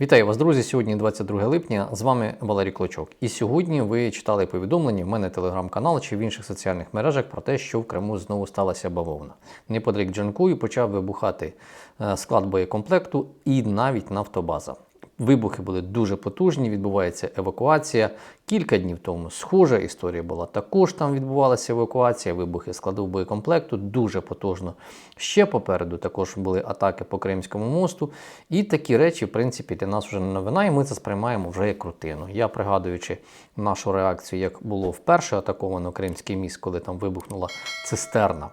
Вітаю вас, друзі! Сьогодні 22 липня. З вами Валерій Клочок. І сьогодні ви читали повідомлення в мене телеграм-канал чи в інших соціальних мережах про те, що в Криму знову сталася бавовна. Неподалік Джанкую почав вибухати е, склад боєкомплекту і навіть нафтобаза. Вибухи були дуже потужні, відбувається евакуація. Кілька днів тому схожа історія була. Також там відбувалася евакуація, вибухи складу боєкомплекту дуже потужно. Ще попереду також були атаки по Кримському мосту. І такі речі, в принципі, для нас вже не новина, і ми це сприймаємо вже як рутину. Я пригадуючи нашу реакцію, як було вперше атаковано Кримський міст, коли там вибухнула цистерна.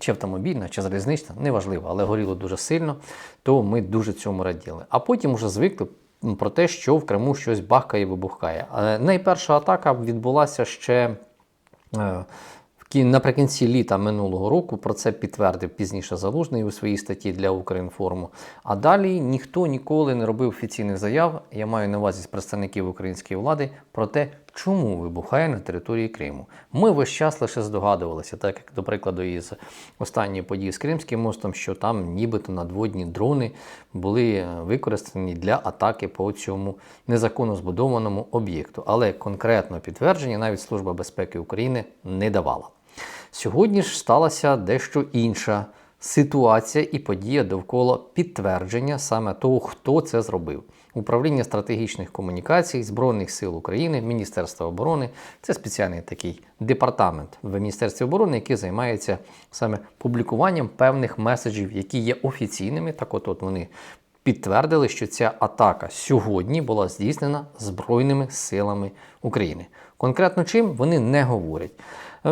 Чи автомобільна, чи залізнична, неважливо, але горіло дуже сильно, то ми дуже цьому раділи. А потім вже звикли про те, що в Криму щось бахкає і вибухає. Найперша атака відбулася ще е, наприкінці літа минулого року. Про це підтвердив пізніше Залужний у своїй статті для Українформу. А далі ніхто ніколи не робив офіційних заяв. Я маю на увазі з представників української влади про те, чому вибухає на території Криму. Ми весь час лише здогадувалися, так як, до прикладу, із останньої події з Кримським мостом, що там нібито надводні дрони були е, використані для атаки по цьому незаконно збудованому об'єкту. Але конкретно підтвердження навіть Служба безпеки України не давала. Сьогодні ж сталася дещо інша ситуація і подія довкола підтвердження саме того, хто це зробив. Управління стратегічних комунікацій Збройних сил України, Міністерства оборони це спеціальний такий департамент в Міністерстві оборони, який займається саме публікуванням певних меседжів, які є офіційними. Так, от, от вони підтвердили, що ця атака сьогодні була здійснена Збройними силами України. Конкретно чим вони не говорять.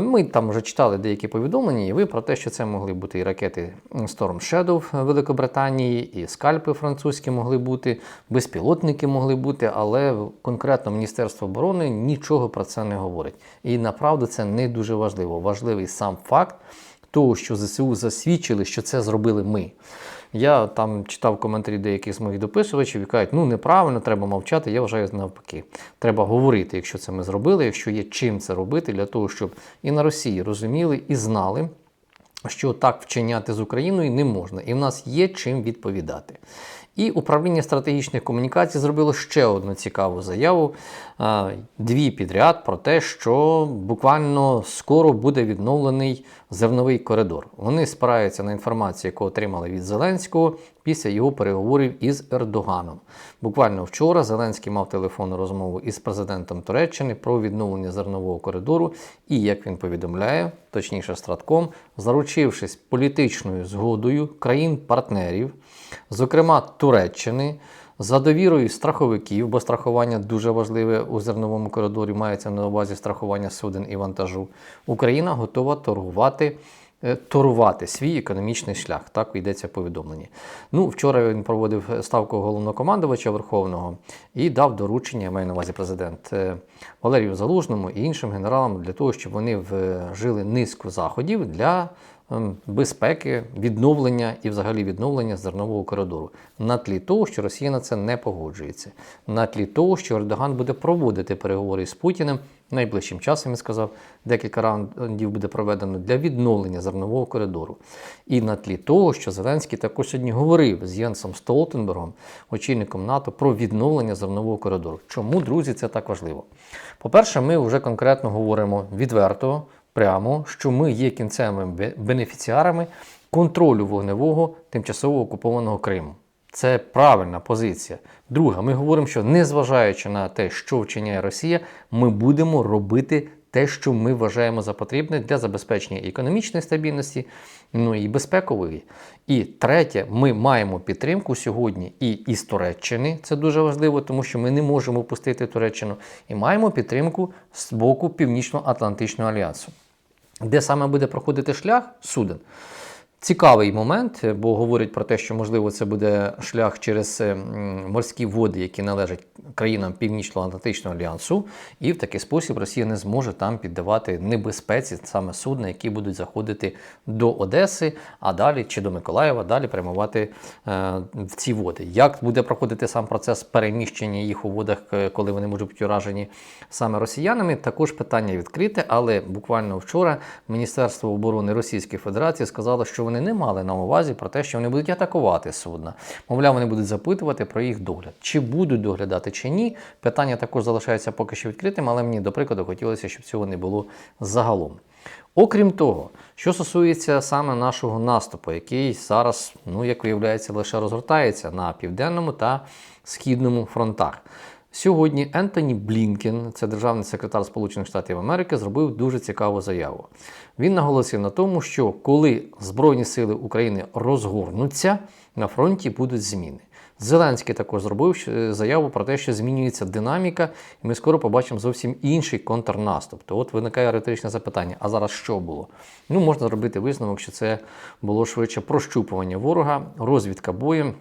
Ми там вже читали деякі повідомлення, і ви про те, що це могли бути і ракети Storm Shadow Великобританії, і скальпи французькі могли бути, безпілотники могли бути, але конкретно Міністерство оборони нічого про це не говорить. І направду це не дуже важливо. Важливий сам факт того, що ЗСУ засвідчили, що це зробили ми. Я там читав коментарі деяких з моїх дописувачів і кажуть, ну неправильно, треба мовчати. Я вважаю навпаки. Треба говорити, якщо це ми зробили, якщо є чим це робити, для того, щоб і на Росії розуміли і знали, що так вчиняти з Україною не можна, і в нас є чим відповідати. І управління стратегічних комунікацій зробило ще одну цікаву заяву, дві підряд про те, що буквально скоро буде відновлений зерновий коридор. Вони спираються на інформацію, яку отримали від Зеленського після його переговорів із Ердоганом. Буквально вчора Зеленський мав телефонну розмову із президентом Туреччини про відновлення зернового коридору, і як він повідомляє, точніше стратком, заручившись політичною згодою країн-партнерів, зокрема Туреччини. За довірою страховиків, бо страхування дуже важливе у зерновому коридорі, мається на увазі страхування суден і вантажу. Україна готова торгувати, е, торгувати свій економічний шлях. Так йдеться повідомлення. Ну, вчора він проводив ставку головнокомандувача Верховного і дав доручення, я маю на увазі президент е, Валерію Залужному і іншим генералам для того, щоб вони вжили низку заходів для безпеки, відновлення і взагалі відновлення зернового коридору на тлі того, що Росія на це не погоджується, на тлі того, що Ердоган буде проводити переговори з Путіним найближчим часом, він сказав, декілька раундів буде проведено для відновлення зернового коридору. І на тлі того, що Зеленський також сьогодні говорив з Єнсом Столтенбергом, очільником НАТО, про відновлення зернового коридору. Чому, друзі, це так важливо? По-перше, ми вже конкретно говоримо відверто, прямо, що ми є кінцевими бенефіціарами контролю вогневого тимчасово окупованого Криму. Це правильна позиція. Друга, ми говоримо, що незважаючи на те, що вчиняє Росія, ми будемо робити те, що ми вважаємо за потрібне для забезпечення економічної стабільності, ну і безпекової. І третє, ми маємо підтримку сьогодні і із Туреччини. Це дуже важливо, тому що ми не можемо впустити Туреччину, і маємо підтримку з боку Північно-Атлантичного альянсу. Де саме буде проходити шлях суден? Цікавий момент, бо говорять про те, що можливо це буде шлях через е, морські води, які належать країнам Північно-Атлантичного альянсу, і в такий спосіб Росія не зможе там піддавати небезпеці саме судна, які будуть заходити до Одеси, а далі чи до Миколаєва, далі прямувати е, в ці води. Як буде проходити сам процес переміщення їх у водах, е, коли вони можуть бути уражені саме росіянами, також питання відкрите, але буквально вчора Міністерство оборони Російської Федерації сказало, що вони вони не мали на увазі про те, що вони будуть атакувати судна. Мовляв, вони будуть запитувати про їх догляд. Чи будуть доглядати, чи ні. Питання також залишається поки що відкритим, але мені, до прикладу, хотілося, щоб цього не було загалом. Окрім того, що стосується саме нашого наступу, який зараз, ну як виявляється, лише розгортається на південному та східному фронтах. Сьогодні Ентоні Блінкен, це державний секретар Сполучених Штатів Америки, зробив дуже цікаву заяву. Він наголосив на тому, що коли Збройні сили України розгорнуться, на фронті будуть зміни. Зеленський також зробив е, заяву про те, що змінюється динаміка, і ми скоро побачимо зовсім інший контрнаступ. То от виникає риторичне запитання: а зараз що було? Ну, можна зробити висновок, що це було швидше прощупування ворога, розвідка боєм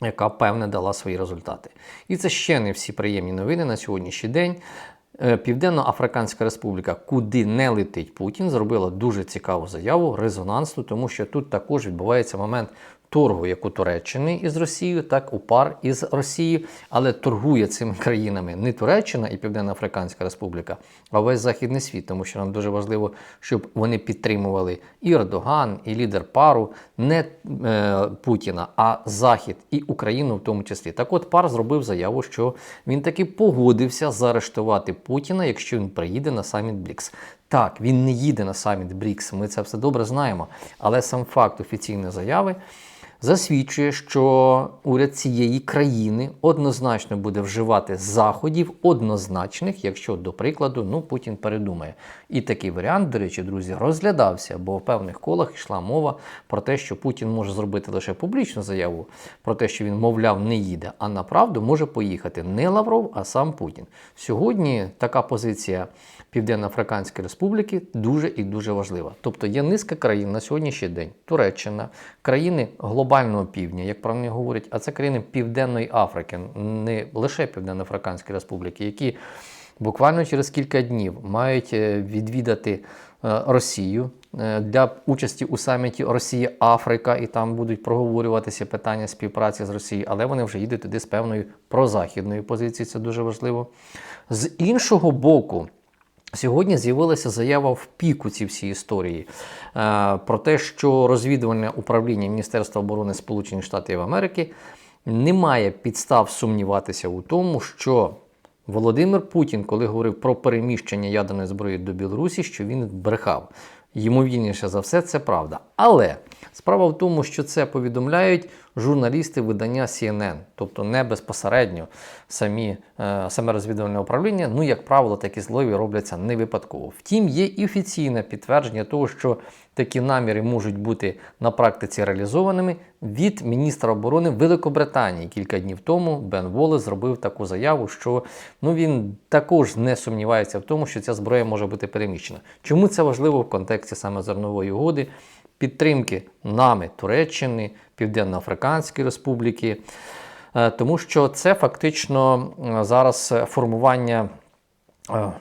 яка певне дала свої результати. І це ще не всі приємні новини на сьогоднішній день. Е, Південно-Африканська Республіка, куди не летить Путін, зробила дуже цікаву заяву, резонансну, тому що тут також відбувається момент торгу як у Туреччини із Росією, так у пар із Росією, але торгує цими країнами не Туреччина і Південно-Африканська Республіка, а весь західний світ, тому що нам дуже важливо, щоб вони підтримували і Ердоган, і лідер пару, не е, Путіна, а Захід і Україну в тому числі. Так от пар зробив заяву, що він таки погодився заарештувати Путіна, якщо він приїде на саміт Блікс. Так, він не їде на саміт Брікс, ми це все добре знаємо. Але сам факт офіційної заяви засвідчує, що уряд цієї країни однозначно буде вживати заходів однозначних, якщо, до прикладу, ну Путін передумає. І такий варіант, до речі, друзі, розглядався, бо в певних колах йшла мова про те, що Путін може зробити лише публічну заяву про те, що він, мовляв, не їде, а направду може поїхати не Лавров, а сам Путін. Сьогодні така позиція Південно-Африканської Республіки дуже і дуже важлива. Тобто є низка країн на сьогоднішній день, Туреччина, країни глобального півдня, як про них говорять, а це країни Південної Африки, не лише Південно-Африканської Республіки, які буквально через кілька днів мають е, відвідати е, Росію е, для участі у саміті Росія-Африка, і там будуть проговорюватися питання співпраці з Росією, але вони вже їдуть туди з певною прозахідною позицією, це дуже важливо. З іншого боку, Сьогодні з'явилася заява в піку ці всі історії е, про те, що розвідувальне управління Міністерства оборони Сполучених Штатів Америки не має підстав сумніватися у тому, що Володимир Путін, коли говорив про переміщення ядерної зброї до Білорусі, що він брехав. Ймовірніше за все, це правда. Але справа в тому, що це повідомляють журналісти видання CNN, тобто не безпосередньо самі, е, саме розвідувальне управління, ну, як правило, такі злові робляться не випадково. Втім, є і офіційне підтвердження того, що такі наміри можуть бути на практиці реалізованими від міністра оборони Великобританії. Кілька днів тому Бен Волес зробив таку заяву, що ну, він також не сумнівається в тому, що ця зброя може бути переміщена. Чому це важливо в контексті саме зернової угоди? Підтримки нами Туреччини, Південно-Африканської Республіки, Е, тому що це фактично е, зараз формування е,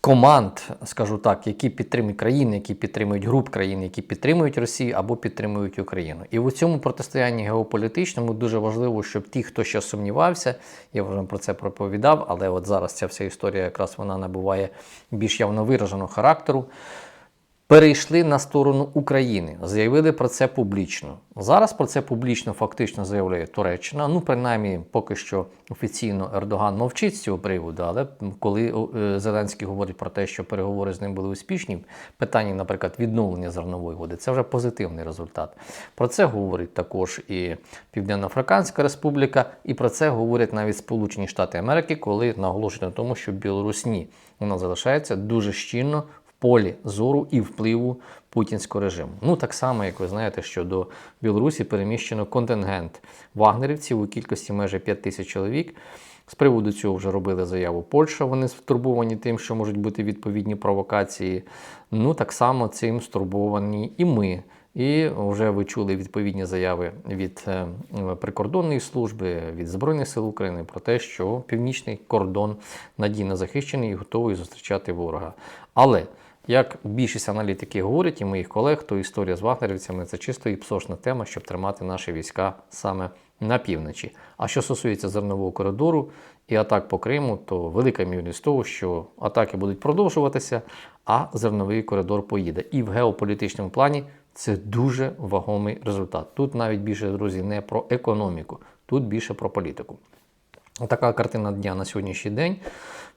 команд, скажу так, які підтримують країни, які підтримують груп країн, які підтримують Росію або підтримують Україну. І в цьому протистоянні геополітичному дуже важливо, щоб ті, хто ще сумнівався, я вже про це проповідав, але от зараз ця вся історія якраз вона набуває більш явно вираженого характеру перейшли на сторону України, заявили про це публічно. Зараз про це публічно фактично заявляє Туреччина. Ну, принаймні, поки що офіційно Ердоган мовчить з цього приводу, але коли е, Зеленський говорить про те, що переговори з ним були успішні, питання, наприклад, відновлення зернової води, це вже позитивний результат. Про це говорить також і Південно-Африканська Республіка, і про це говорять навіть Сполучені Штати Америки, коли наголошують на тому, що Білорусь ні, вона залишається дуже щільно полі зору і впливу путінського режиму. Ну так само, як ви знаєте, що до Білорусі переміщено контингент вагнерівців у кількості майже 5 тисяч чоловік. З приводу цього вже робили заяву Польща. Вони стурбовані тим, що можуть бути відповідні провокації. Ну так само цим стурбовані і ми. І вже ви чули відповідні заяви від е, прикордонної служби, від Збройних сил України про те, що північний кордон надійно захищений і готовий зустрічати ворога. Але як більшість аналітиків говорять, і моїх колег, то історія з вагнерівцями це чисто і псошна тема, щоб тримати наші війська саме на півночі. А що стосується зернового коридору і атак по Криму, то велика ймовірність того, що атаки будуть продовжуватися, а зерновий коридор поїде. І в геополітичному плані Це дуже вагомий результат. Тут навіть більше, друзі, не про економіку, тут більше про політику. Така картина дня на сьогоднішній день.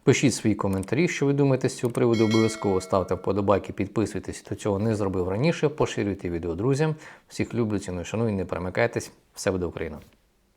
Пишіть свої коментарі, що ви думаєте з цього приводу. Обов'язково ставте вподобайки, підписуйтесь, хто цього не зробив раніше. Поширюйте відео друзям. Всіх люблю, ціную, шаную, не перемикайтесь. Все буде Україна!